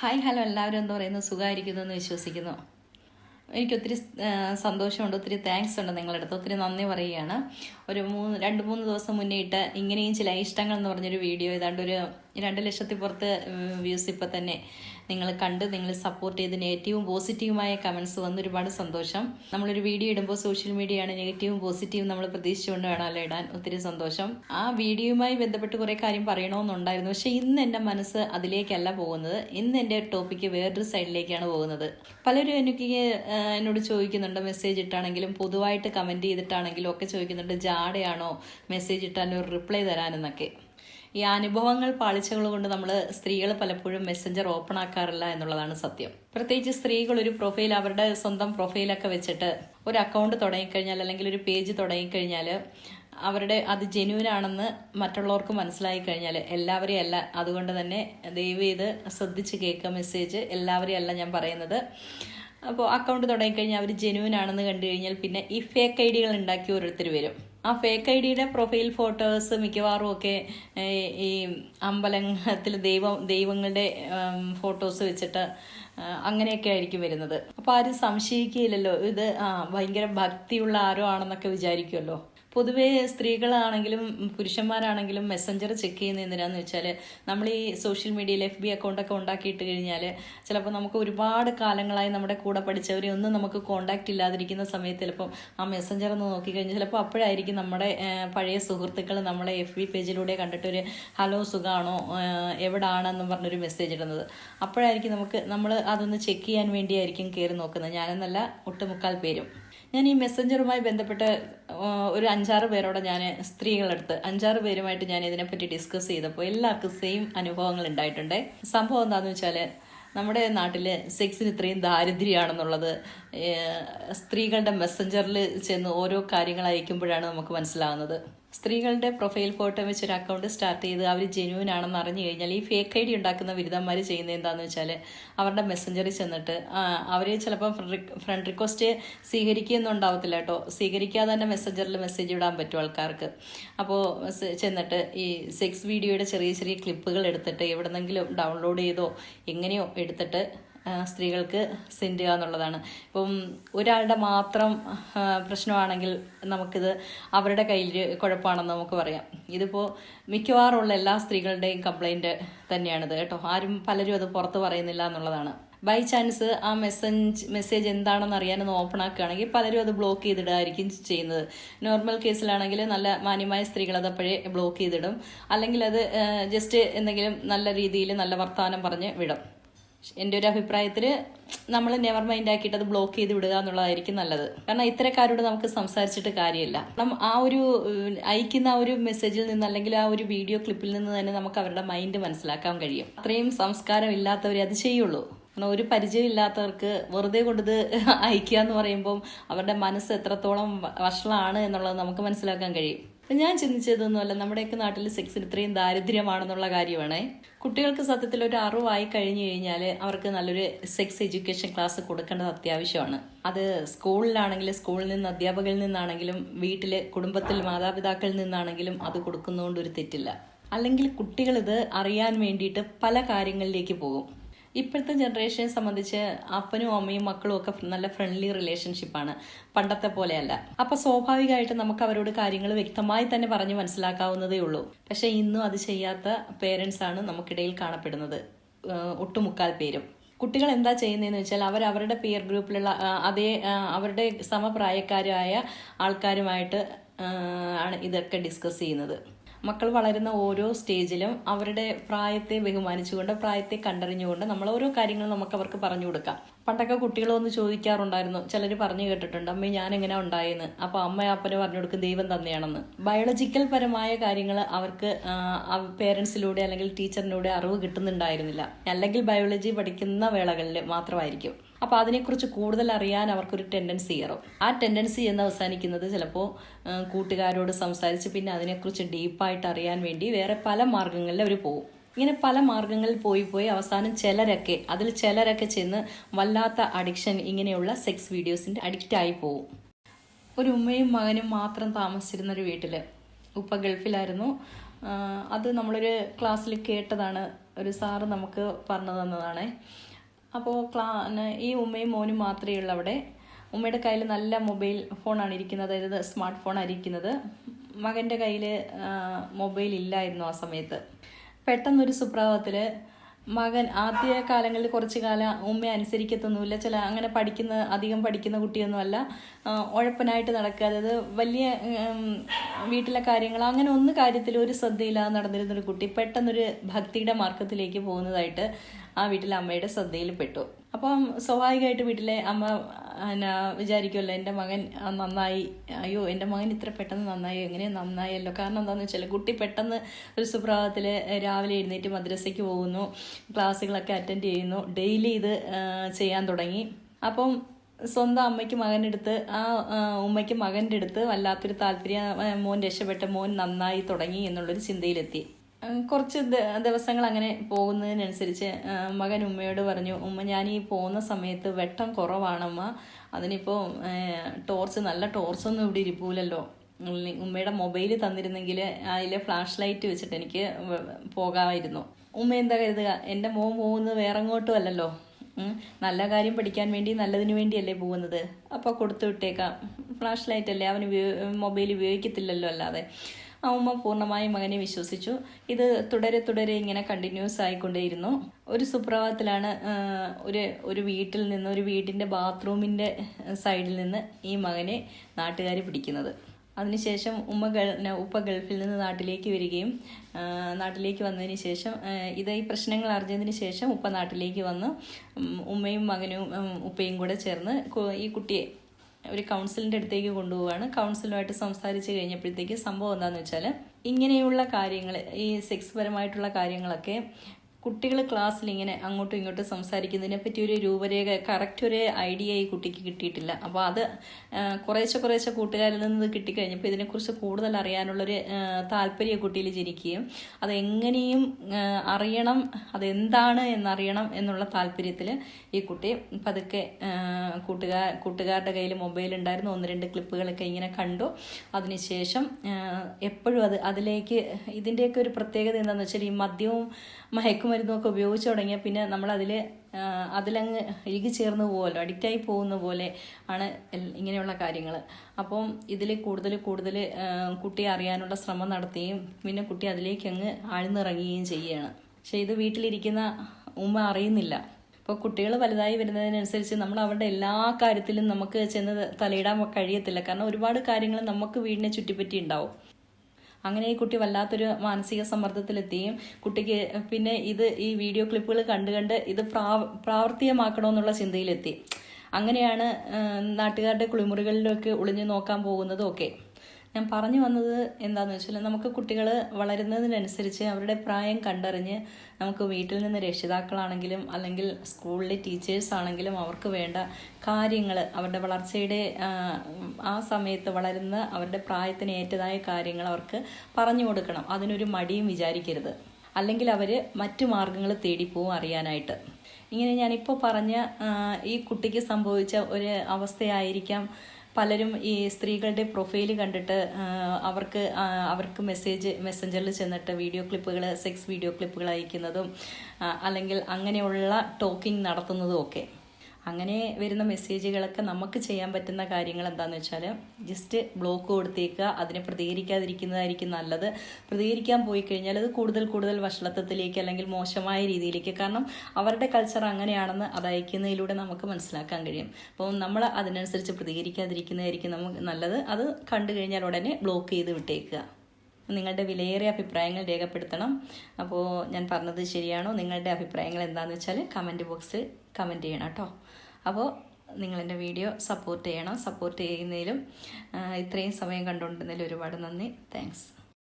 Hi hello എല്ലാവരും എന്താ പറയുന്നു? സുഖമായിരിക്കുന്നു എന്ന് വിശ്വസിക്കുന്നു. എനിക്ക് ഒത്തിരി സന്തോഷമുണ്ട് ഒത്തിരി താങ്ക്സ് ഉണ്ട് നിങ്ങളുടെ അടുത്ത്. ഒത്തിരി നന്ദി പറയുകയാണ്. ഒരു മൂന്ന് രണ്ട് മൂന്ന് ദിവസം മുന്നേ ഇട്ട് ഇങ്ങനെയും ചില ഇഷ്ടങ്ങൾ എന്ന് പറഞ്ഞൊരു വീഡിയോ ഏതാണ്ട് ഒരു രണ്ട് ലക്ഷത്തി പുറത്ത് വ്യൂസ് ഇപ്പം തന്നെ. നിങ്ങൾ കണ്ട് നിങ്ങൾ സപ്പോർട്ട് ചെയ്ത് നെഗറ്റീവും പോസിറ്റീവുമായ കമൻസ് വന്ന് ഒരുപാട് സന്തോഷം. നമ്മളൊരു വീഡിയോ ഇടുമ്പോൾ സോഷ്യൽ മീഡിയയാണ് നെഗറ്റീവും പോസിറ്റീവും നമ്മൾ പ്രതീക്ഷിച്ചുകൊണ്ട് വേണമല്ലോ ഇടാൻ? ഒത്തിരി സന്തോഷം. ആ വീഡിയോയുമായി ബന്ധപ്പെട്ട് കുറേ കാര്യം പറയണമെന്നുണ്ടായിരുന്നു. പക്ഷേ ഇന്ന് എന്റെ മനസ്സ് അതിലേക്കല്ല പോകുന്നത്. ഇന്ന് എന്റെ ടോപ്പിക്ക് വേറൊരു സൈഡിലേക്കാണ് പോകുന്നത്. പലരും എനിക്ക് എന്നോട് ചോദിക്കുന്നുണ്ട്. മെസ്സേജ് ഇട്ടാണെങ്കിലും പൊതുവായിട്ട് കമന്റ് ചെയ്തിട്ടാണെങ്കിലും ഒക്കെ ചോദിക്കുന്നുണ്ട്. ജാടയാണോ മെസ്സേജ് ഇട്ടാൻ ഒരു റിപ്ലൈ തരാനെന്നൊക്കെ. ഈ അനുഭവങ്ങൾ പാളിച്ചകൾ കൊണ്ട് നമ്മൾ സ്ത്രീകൾ പലപ്പോഴും മെസ്സഞ്ചർ ഓപ്പൺ ആക്കാറില്ല എന്നുള്ളതാണ് സത്യം. പ്രത്യേകിച്ച് സ്ത്രീകൾ ഒരു പ്രൊഫൈൽ അവരുടെ സ്വന്തം പ്രൊഫൈലൊക്കെ വെച്ചിട്ട് ഒരു അക്കൗണ്ട് തുടങ്ങിക്കഴിഞ്ഞാൽ അല്ലെങ്കിൽ ഒരു പേജ് തുടങ്ങിക്കഴിഞ്ഞാൽ അവരുടെ അത് ജെന്യൂൻ ആണെന്ന് മറ്റുള്ളവർക്ക് മനസ്സിലായി കഴിഞ്ഞാൽ എല്ലാവരെയും അല്ല അതുകൊണ്ട് തന്നെ ദയവ് ചെയ്ത് ശ്രദ്ധിച്ച് കേൾക്കുക മെസ്സേജ് എല്ലാവരെയും അല്ല ഞാൻ പറയുന്നത്. അപ്പോൾ അക്കൗണ്ട് തുടങ്ങിക്കഴിഞ്ഞാൽ അവർ ജെന്യൂൻ ആണെന്ന് കണ്ടു കഴിഞ്ഞാൽ പിന്നെ ഈ ഫേക്ക് ഐ ഡികൾ ഉണ്ടാക്കി ഓരോരുത്തർ വരും. ആ ഫേക്ക് ഐ ഡിയുടെ പ്രൊഫൈൽ ഫോട്ടോസ് മിക്കവാറും ഒക്കെ ഈ അമ്പലത്തിൽ ദൈവം ദൈവങ്ങളുടെ ഫോട്ടോസ് വെച്ചിട്ട് അങ്ങനെയൊക്കെ ആയിരിക്കും വരുന്നത്. അപ്പോൾ ആരും സംശയിക്കുകയില്ലല്ലോ. ഇത് ആ ഭയങ്കര ഭക്തിയുള്ള ആരോ ആണെന്നൊക്കെ വിചാരിക്കുമല്ലോ പൊതുവേ സ്ത്രീകളാണെങ്കിലും പുരുഷന്മാരാണെങ്കിലും മെസ്സഞ്ചർ ചെക്ക് ചെയ്യുന്ന എന്തിനാന്ന് വെച്ചാൽ നമ്മൾ ഈ സോഷ്യൽ മീഡിയയിൽ എഫ് ബി അക്കൗണ്ടൊക്കെ ഉണ്ടാക്കിയിട്ട് കഴിഞ്ഞാൽ ചിലപ്പോൾ നമുക്ക് ഒരുപാട് കാലങ്ങളായി നമ്മുടെ കൂടെ പഠിച്ചവരെ ഒന്നും നമുക്ക് കോണ്ടാക്ട് ഇല്ലാതിരിക്കുന്ന സമയത്ത് ചിലപ്പം ആ മെസ്സഞ്ചർ ഒന്ന് നോക്കിക്കഴിഞ്ഞാൽ ചിലപ്പോൾ അപ്പോഴായിരിക്കും നമ്മുടെ പഴയ സുഹൃത്തുക്കൾ നമ്മളെ എഫ് ബി പേജിലൂടെ കണ്ടിട്ട് ഒരു ഹലോ സുഖാണോ? എവിടാണെന്നും പറഞ്ഞൊരു മെസ്സേജ് ഇടുന്നത്. അപ്പോഴായിരിക്കും നമുക്ക് നമ്മൾ അതൊന്ന് ചെക്ക് ചെയ്യാൻ വേണ്ടിയായിരിക്കും കയറി നോക്കുന്നത്. ഞാനെന്നല്ല ഒട്ടുമുക്കാൽ പേരും. ഞാൻ ഈ മെസ്സഞ്ചറുമായി ബന്ധപ്പെട്ട് ഒരു അഞ്ചാറ് പേരോടെ ഞാൻ സ്ത്രീകളെടുത്ത് അഞ്ചാറ് പേരുമായിട്ട് ഞാൻ ഇതിനെപ്പറ്റി ഡിസ്കസ് ചെയ്തപ്പോൾ എല്ലാവർക്കും സെയിം അനുഭവങ്ങൾ ഉണ്ടായിട്ടുണ്ട്. സംഭവം എന്താണെന്ന് വെച്ചാൽ നമ്മുടെ നാട്ടിൽ സെക്സിന് ഇത്രയും ദാരിദ്ര്യമാണെന്നുള്ളത് സ്ത്രീകളുടെ മെസ്സഞ്ചറിൽ ചെന്ന് ഓരോ കാര്യങ്ങൾ അയക്കുമ്പോഴാണ് നമുക്ക് മനസ്സിലാവുന്നത്. സ്ത്രീകളുടെ പ്രൊഫൈൽ ഫോട്ടോ വെച്ചൊരു അക്കൗണ്ട് സ്റ്റാർട്ട് ചെയ്ത് അവർ ജെന്യൂൻ ആണെന്ന് അറിഞ്ഞു കഴിഞ്ഞാൽ ഈ ഫേക്ക് ഐ ഡി ഉണ്ടാക്കുന്ന ബിരുദന്മാർ ചെയ്യുന്നത് എന്താണെന്ന് വെച്ചാൽ അവരുടെ മെസ്സഞ്ചറിൽ ചെന്നിട്ട് അവരെ ചിലപ്പോൾ ഫ്രണ്ട് റിക്വസ്റ്റ് സ്വീകരിക്കുന്നുണ്ടാവത്തില്ല കേട്ടോ. സ്വീകരിക്കാതെ തന്നെ മെസ്സഞ്ചറിൽ മെസ്സേജ് ഇടാൻ പറ്റും ആൾക്കാർക്ക്. അപ്പോൾ ചെന്നിട്ട് ഈ സെക്സ് വീഡിയോയുടെ ചെറിയ ചെറിയ ക്ലിപ്പുകൾ എടുത്തിട്ട് എവിടെന്നെങ്കിലും ഡൗൺലോഡ് ചെയ്തോ എങ്ങനെയോ എടുത്തിട്ട് സ്ത്രീകൾക്ക് സെൻഡ് ചെയ്യുക എന്നുള്ളതാണ്. ഇപ്പം ഒരാളുടെ മാത്രം പ്രശ്നമാണെങ്കിൽ നമുക്കിത് അവരുടെ കയ്യിൽ കുഴപ്പമാണെന്ന് നമുക്ക് പറയാം. ഇതിപ്പോൾ മിക്കവാറുള്ള എല്ലാ സ്ത്രീകളുടെയും കംപ്ലൈന്റ് തന്നെയാണിത് കേട്ടോ. ആരും പലരും അത് പുറത്ത് പറയുന്നില്ല എന്നുള്ളതാണ്. ബൈ ചാൻസ് ആ മെസ്സേജ് മെസ്സേജ് എന്താണെന്ന് അറിയാനൊന്ന് ഓപ്പൺ ആക്കുകയാണെങ്കിൽ പലരും അത് ബ്ലോക്ക് ചെയ്തിടുകയായിരിക്കും ചെയ്യുന്നത്. നോർമൽ കേസിലാണെങ്കിൽ നല്ല മാന്യമായ സ്ത്രീകൾ അത് അപ്പോഴേ ബ്ലോക്ക് ചെയ്തിടും. അല്ലെങ്കിൽ അത് ജസ്റ്റ് എന്തെങ്കിലും നല്ല രീതിയിൽ നല്ല വർത്തമാനം പറഞ്ഞ് വിടും. എന്റെ ഒരു അഭിപ്രായത്തിൽ നമ്മൾ നെവർ മൈൻഡ് ആക്കിയിട്ട് അത് ബ്ലോക്ക് ചെയ്ത് വിടുക എന്നുള്ളതായിരിക്കും നല്ലത്. കാരണം ഇത്തരക്കാരോട് നമുക്ക് സംസാരിച്ചിട്ട് കാര്യമില്ല. കാരണം ആ ഒരു അയക്കുന്ന ആ ഒരു മെസ്സേജിൽ നിന്ന് അല്ലെങ്കിൽ ആ ഒരു വീഡിയോ ക്ലിപ്പിൽ നിന്ന് തന്നെ നമുക്ക് അവരുടെ മൈൻഡ് മനസ്സിലാക്കാൻ കഴിയും. അത്രയും സംസ്കാരം ഇല്ലാത്തവരെ അത് ചെയ്യുള്ളൂ. കാരണം ഒരു പരിചയം ഇല്ലാത്തവർക്ക് വെറുതെ കൊണ്ടത് അയക്കുക എന്ന് പറയുമ്പം അവരുടെ മനസ്സ് എത്രത്തോളം വഷളാണ് എന്നുള്ളത് നമുക്ക് മനസ്സിലാക്കാൻ കഴിയും. അപ്പം ഞാൻ ചിന്തിച്ചതൊന്നുമല്ല നമ്മുടെയൊക്കെ നാട്ടിൽ സെക്സിന് ഇത്രയും ദാരിദ്ര്യമാണെന്നുള്ള കാര്യമാണ്. കുട്ടികൾക്ക് സത്യത്തിൽ ഒരു അറിവായി കഴിഞ്ഞു കഴിഞ്ഞാൽ അവർക്ക് നല്ലൊരു സെക്സ് എഡ്യൂക്കേഷൻ ക്ലാസ് കൊടുക്കേണ്ടത് അത്യാവശ്യമാണ്. അത് സ്കൂളിലാണെങ്കിലും സ്കൂളിൽ നിന്ന് അധ്യാപകരിൽ നിന്നാണെങ്കിലും വീട്ടിൽ കുടുംബത്തിൽ മാതാപിതാക്കളിൽ നിന്നാണെങ്കിലും അത് കൊടുക്കുന്നതുകൊണ്ട് ഒരു തെറ്റില്ല. അല്ലെങ്കിൽ കുട്ടികളിത് അറിയാൻ വേണ്ടിയിട്ട് പല കാര്യങ്ങളിലേക്ക് പോകും. ഇപ്പോഴത്തെ ജനറേഷനെ സംബന്ധിച്ച് അപ്പനും അമ്മയും മക്കളും ഒക്കെ നല്ല ഫ്രണ്ട്ലി റിലേഷൻഷിപ്പാണ് പണ്ടത്തെ പോലെയല്ല. അപ്പൊ സ്വാഭാവികമായിട്ട് നമുക്ക് അവരോട് കാര്യങ്ങൾ വ്യക്തമായി തന്നെ പറഞ്ഞു മനസ്സിലാക്കാവുന്നതേ ഉള്ളൂ. പക്ഷെ ഇന്നും അത് ചെയ്യാത്ത പേരൻസ് ആണ് നമുക്കിടയിൽ കാണപ്പെടുന്നത്. ഒട്ടുമുക്കാൽ പേരും. കുട്ടികൾ എന്താ ചെയ്യുന്നതെന്ന് വെച്ചാൽ അവർ അവരുടെ പിയർ ഗ്രൂപ്പിലുള്ള അതേ അവരുടെ സമപ്രായക്കാരായ ആൾക്കാരുമായിട്ട് ആണ് ഇതൊക്കെ ഡിസ്കസ് ചെയ്യുന്നത്. മക്കൾ വളരുന്ന ഓരോ സ്റ്റേജിലും അവരുടെ പ്രായത്തെ ബഹുമാനിച്ചുകൊണ്ട് പ്രായത്തെ കണ്ടറിഞ്ഞുകൊണ്ട് നമ്മൾ ഓരോ കാര്യങ്ങളും നമുക്ക് അവർക്ക് പറഞ്ഞു കൊടുക്കാം. പണ്ടൊക്കെ കുട്ടികൾ വന്ന് ചോദിക്കാറുണ്ടായിരുന്നു ചിലർ പറഞ്ഞു കേട്ടിട്ടുണ്ട് അമ്മ ഞാൻ എങ്ങനെ ഉണ്ടായെന്ന്? അപ്പൊ അമ്മ അപ്പനെ പറഞ്ഞു കൊടുക്കും ദൈവം തന്നെയാണെന്ന്. ബയോളജിക്കൽ പരമായ കാര്യങ്ങൾ അവർക്ക് പേരൻസിലൂടെ അല്ലെങ്കിൽ ടീച്ചറിലൂടെ അറിവ് കിട്ടുന്നുണ്ടായിരുന്നില്ല. അല്ലെങ്കിൽ ബയോളജി പഠിക്കുന്ന വേളകളിൽ മാത്രമായിരിക്കും. അപ്പൊ അതിനെക്കുറിച്ച് കൂടുതൽ അറിയാൻ അവർക്കൊരു ടെൻഡൻസി ഏറും. ആ ടെൻഡൻസി എന്ന് അവസാനിക്കുന്നത് ചിലപ്പോൾ കൂട്ടുകാരോട് സംസാരിച്ച് പിന്നെ അതിനെക്കുറിച്ച് ഡീപ്പായിട്ട് അറിയാൻ വേണ്ടി വേറെ പല മാർഗങ്ങളിൽ അവർ പോകും. ഇങ്ങനെ പല മാർഗങ്ങളിൽ പോയി പോയി അവസാനം ചിലരൊക്കെ അതിൽ ചിലരൊക്കെ ചെന്ന് വല്ലാത്ത അഡിക്ഷൻ ഇങ്ങനെയുള്ള സെക്സ് വീഡിയോസിന്റെ അഡിക്റ്റ് ആയി പോകും. ഒരു ഉമ്മയും മകനും മാത്രം താമസിച്ചിരുന്ന ഒരു വീട്ടിൽ ഉപ്പ ഗൾഫിലായിരുന്നു. അത് നമ്മളൊരു ക്ലാസ്സിൽ കേട്ടതാണ് ഒരു സാറ് നമുക്ക് പറഞ്ഞു തന്നതാണേ. അപ്പോൾ ക്ലാ ഈ ഉമ്മയും മോനും മാത്രമേ ഉള്ളൂ അവിടെ. ഉമ്മയുടെ കയ്യിൽ നല്ല മൊബൈൽ ഫോണാണ് ഇരിക്കുന്നത്. അതായത് സ്മാർട്ട് ഫോണാണ് ഇരിക്കുന്നത്. മകന്റെ കയ്യിൽ മൊബൈൽ ഇല്ലായിരുന്നു ആ സമയത്ത്. പെട്ടെന്നൊരു സുപ്രഭാതത്തിൽ മകൻ ആദ്യ കാലങ്ങളിൽ കുറച്ച് കാലം ഉമ്മയെ അനുസരിക്കത്തൊന്നുമില്ല. ചില അങ്ങനെ പഠിക്കുന്ന അധികം പഠിക്കുന്ന കുട്ടിയൊന്നുമല്ല. ഉഴപ്പനായിട്ട് നടക്കുക. അതായത് വലിയ വീട്ടിലെ കാര്യങ്ങൾ അങ്ങനെ ഒന്ന് കാര്യത്തിൽ ഒരു ശ്രദ്ധയില്ലാതെ നടന്നിരുന്നൊരു കുട്ടി പെട്ടെന്നൊരു ഭക്തിയുടെ മാർഗത്തിലേക്ക് പോകുന്നതായിട്ട് ആ വീട്ടിലെ അമ്മയുടെ ശ്രദ്ധയിൽ പെട്ടു. അപ്പം സ്വാഭാവികമായിട്ട് വീട്ടിലെ അമ്മ എന്നാ വിചാരിക്കുമല്ലോ എന്റെ മകൻ നന്നായി. അയ്യോ എന്റെ മകൻ ഇത്ര പെട്ടെന്ന് നന്നായി? എങ്ങനെ നന്നായല്ലോ? കാരണം എന്താണെന്ന് വെച്ചാൽ കുട്ടി പെട്ടെന്ന് ഒരു സുപ്രഭാതത്തിൽ രാവിലെ എഴുന്നേറ്റ് മദ്രസയ്ക്ക് പോകുന്നു ക്ലാസ്സുകളൊക്കെ അറ്റൻഡ് ചെയ്യുന്നു ഡെയിലി ഇത് ചെയ്യാൻ തുടങ്ങി. അപ്പം സ്വന്തം അമ്മയ്ക്ക് മകനെടുത്ത് ആ ഉമ്മയ്ക്ക് മകന്റെ അടുത്ത് വല്ലാത്തൊരു താല്പര്യം മോൻ രക്ഷപ്പെട്ട മോൻ നന്നായി തുടങ്ങി എന്നുള്ളൊരു ചിന്തയിലെത്തി. കുറച്ച് ദിവസങ്ങൾ അങ്ങനെ പോകുന്നതിനനുസരിച്ച് മകൻ ഉമ്മയോട് പറഞ്ഞു ഉമ്മ ഞാൻ ഈ പോകുന്ന സമയത്ത് വെട്ടം കുറവാണമ്മ. അതിനിപ്പോൾ ടോർച്ച് നല്ല ടോർച്ചൊന്നും ഇവിടെ ഇരിപ്പൂലല്ലോ. ഉമ്മയുടെ മൊബൈൽ തന്നിരുന്നെങ്കിൽ അതിലെ ഫ്ലാഷ് ലൈറ്റ് വെച്ചിട്ട് എനിക്ക് പോകാമായിരുന്നു. ഉമ്മ എന്താ കരുതുക? എന്റെ മോൻ പോകുന്നത് വേറെ എങ്ങോട്ടും അല്ലല്ലോ നല്ല കാര്യം പഠിക്കാൻ വേണ്ടി നല്ലതിന് വേണ്ടിയല്ലേ പോകുന്നത്. അപ്പോൾ കൊടുത്തു വിട്ടേക്കാം. ഫ്ലാഷ് ലൈറ്റ് അല്ലേ? അവന് മൊബൈൽ ഉപയോഗിക്കത്തില്ലല്ലോ അല്ലാതെ. ആ ഉമ്മ പൂർണമായും മകനെ വിശ്വസിച്ചു. ഇത് തുടരെ തുടരെ ഇങ്ങനെ കണ്ടിന്യൂസ് ആയിക്കൊണ്ടേയിരുന്നു. ഒരു സുപ്രഭാതത്തിലാണ് ഒരു ഒരു വീട്ടിൽ നിന്ന് ഒരു വീടിന്റെ ബാത്റൂമിന്റെ സൈഡിൽ നിന്ന് ഈ മകനെ നാട്ടുകാർ പിടിക്കുന്നത്. അതിനുശേഷം ഉമ്മ ഗൾ ഉപ്പ ഗൾഫിൽ നിന്ന് നാട്ടിലേക്ക് വരികയും നാട്ടിലേക്ക് വന്നതിന് ശേഷം ഇത് ഈ പ്രശ്നങ്ങൾ അറിഞ്ഞതിന് ശേഷം ഉപ്പ നാട്ടിലേക്ക് വന്ന് ഉമ്മയും മകനും ഉപ്പയും കൂടെ ചേർന്ന് ഈ കുട്ടിയെ ഒരു കൗൺസിലിന്റെ അടുത്തേക്ക് കൊണ്ടുപോവുകയാണ് കൗൺസിലുമായിട്ട് സംസാരിച്ച് കഴിഞ്ഞപ്പോഴത്തേക്ക് സംഭവം എന്താണെന്ന് വെച്ചാൽ ഇങ്ങനെയുള്ള കാര്യങ്ങൾ ഈ സെക്സ് പരമായിട്ടുള്ള കാര്യങ്ങളൊക്കെ കുട്ടികൾ ക്ലാസ്സിൽ ഇങ്ങനെ അങ്ങോട്ടും ഇങ്ങോട്ടും സംസാരിക്കുന്നതിനെ പറ്റി ഒരു രൂപരേഖ കറക്റ്റ് ഒരു ഐഡിയ ഈ കുട്ടിക്ക് കിട്ടിയിട്ടില്ല. അപ്പോൾ അത് കുറേശ്ശെ കുറേശ്ശെ കൂട്ടുകാരിൽ നിന്ന് കിട്ടിക്കഴിഞ്ഞപ്പോൾ ഇതിനെക്കുറിച്ച് കൂടുതൽ അറിയാനുള്ളൊരു താല്പര്യം കുട്ടിയിൽ ജനിക്കുകയും അതെങ്ങനെയും അറിയണം അതെന്താണ് എന്നറിയണം എന്നുള്ള താല്പര്യത്തിൽ ഈ കുട്ടി പതുക്കെ കൂട്ടുകാർ കൂട്ടുകാരുടെ കയ്യിൽ മൊബൈൽ ഉണ്ടായിരുന്നു. ഒന്ന് രണ്ട് ക്ലിപ്പുകളൊക്കെ ഇങ്ങനെ കണ്ടു. അതിനുശേഷം എപ്പോഴും അത് അതിലേക്ക് ഇതിന്റെയൊക്കെ ഒരു പ്രത്യേകത എന്താണെന്ന് വെച്ചാൽ ഈ മദ്യവും മയക്കുമരുന്നും ഒക്കെ ഉപയോഗിച്ച് തുടങ്ങിയാൽ പിന്നെ നമ്മളതിൽ അതിലങ്ങ് ഇഴുകി ചേർന്ന് പോകുമല്ലോ അഡിക്റ്റായി പോകുന്ന പോലെ ആണ് ഇങ്ങനെയുള്ള കാര്യങ്ങൾ അപ്പം ഇതിൽ കൂടുതൽ കൂടുതൽ കുട്ടി അറിയാനുള്ള ശ്രമം നടത്തുകയും പിന്നെ കുട്ടി അതിലേക്ക് അങ്ങ് ആഴ്ന്നിറങ്ങുകയും ചെയ്യുകയാണ് പക്ഷെ ഇത് വീട്ടിലിരിക്കുന്ന ഉമ്മ അറിയുന്നില്ല. ഇപ്പോൾ കുട്ടികൾ വലുതായി വരുന്നതിനനുസരിച്ച് നമ്മൾ അവരുടെ എല്ലാ കാര്യത്തിലും നമുക്ക് ചെന്ന് തലയിടാൻ കഴിയത്തില്ല. കാരണം ഒരുപാട് കാര്യങ്ങൾ നമുക്ക് വീടിനെ ചുറ്റിപ്പറ്റി ഉണ്ടാവും. അങ്ങനെ ഈ കുട്ടി വല്ലാത്തൊരു മാനസിക സമ്മർദ്ദത്തിലെത്തുകയും കുട്ടിക്ക് പിന്നെ ഇത് ഈ വീഡിയോ ക്ലിപ്പുകൾ കണ്ട് കണ്ട് ഇത് പ്രാവ പ്രാവർത്തികമാക്കണമെന്നുള്ള ചിന്തയിലെത്തി. അങ്ങനെയാണ് നാട്ടുകാരുടെ കുളിമുറികളിലൊക്കെ ഒളിഞ്ഞു നോക്കാൻ പോകുന്നതും ഒക്കെ. ഞാൻ പറഞ്ഞു വന്നത് എന്താണെന്ന് വെച്ചാൽ നമുക്ക് കുട്ടികൾ വളരുന്നതിനനുസരിച്ച് അവരുടെ പ്രായം കണ്ടറിഞ്ഞ് നമുക്ക് വീട്ടിൽ നിന്ന് രക്ഷിതാക്കളാണെങ്കിലും അല്ലെങ്കിൽ സ്കൂളിലെ ടീച്ചേഴ്സ് ആണെങ്കിലും അവർക്ക് വേണ്ട കാര്യങ്ങൾ അവരുടെ വളർച്ചയുടെ ആ, സമയത്ത് വളരുന്ന അവരുടെ പ്രായത്തിന് ഏറ്റതായ കാര്യങ്ങൾ അവർക്ക് പറഞ്ഞു കൊടുക്കണം. അതിനൊരു മടിയും വിചാരിക്കരുത്. അല്ലെങ്കിൽ അവർ മറ്റു മാർഗങ്ങൾ തേടിപ്പോവും അറിയാനായിട്ട്. ഇങ്ങനെ ഞാനിപ്പോൾ പറഞ്ഞ ഈ കുട്ടിക്ക് സംഭവിച്ച ഒരു അവസ്ഥയായിരിക്കാം. പലരും ഈ സ്ത്രീകളുടെ പ്രൊഫൈൽ കണ്ടിട്ട് അവർക്ക് അവർക്ക് മെസ്സേജ് മെസ്സഞ്ചറിൽ ചെന്നിട്ട് വീഡിയോ ക്ലിപ്പുകൾ സെക്സ് വീഡിയോ ക്ലിപ്പുകൾ അയക്കുന്നതും അല്ലെങ്കിൽ അങ്ങനെയുള്ള ടോക്കിംഗ് നടത്തുന്നതും ഒക്കെ. അങ്ങനെ വരുന്ന മെസ്സേജുകളൊക്കെ നമുക്ക് ചെയ്യാൻ പറ്റുന്ന കാര്യങ്ങൾ എന്താണെന്ന് വെച്ചാൽ ജസ്റ്റ് ബ്ലോക്ക് കൊടുത്തേക്കുക അതിനെ പ്രതികരിക്കാതിരിക്കുന്നതായിരിക്കും നല്ലത്. പ്രതികരിക്കാൻ പോയി കഴിഞ്ഞാൽ അത് കൂടുതൽ കൂടുതൽ വഷളത്വത്തിലേക്ക് അല്ലെങ്കിൽ മോശമായ രീതിയിലേക്ക് കാരണം അവരുടെ കൾച്ചർ അങ്ങനെയാണെന്ന് അത് അയക്കുന്നതിലൂടെ നമുക്ക് മനസ്സിലാക്കാൻ കഴിയും. അപ്പോൾ നമ്മൾ അതിനനുസരിച്ച് പ്രതികരിക്കാതിരിക്കുന്നതായിരിക്കും നമുക്ക് നല്ലത്. അത് കണ്ടു കഴിഞ്ഞാൽ ഉടനെ ബ്ലോക്ക് ചെയ്ത് വിട്ടേക്കുക. നിങ്ങളുടെ വിലയേറിയ അഭിപ്രായങ്ങൾ രേഖപ്പെടുത്തണം. അപ്പോൾ ഞാൻ പറഞ്ഞത് ശരിയാണോ? നിങ്ങളുടെ അഭിപ്രായങ്ങൾ എന്താണെന്ന് വെച്ചാൽ കമന്റ് ബോക്സിൽ കമന്റ് ചെയ്യണം കേട്ടോ. അപ്പോൾ നിങ്ങളെന്റെ വീഡിയോ സപ്പോർട്ട് ചെയ്യണം. സപ്പോർട്ട് ചെയ്യുന്നതിലും ഇത്രയും സമയം കണ്ടുകൊണ്ടിരുന്നതിൽ ഒരുപാട് നന്ദി. താങ്ക്സ്.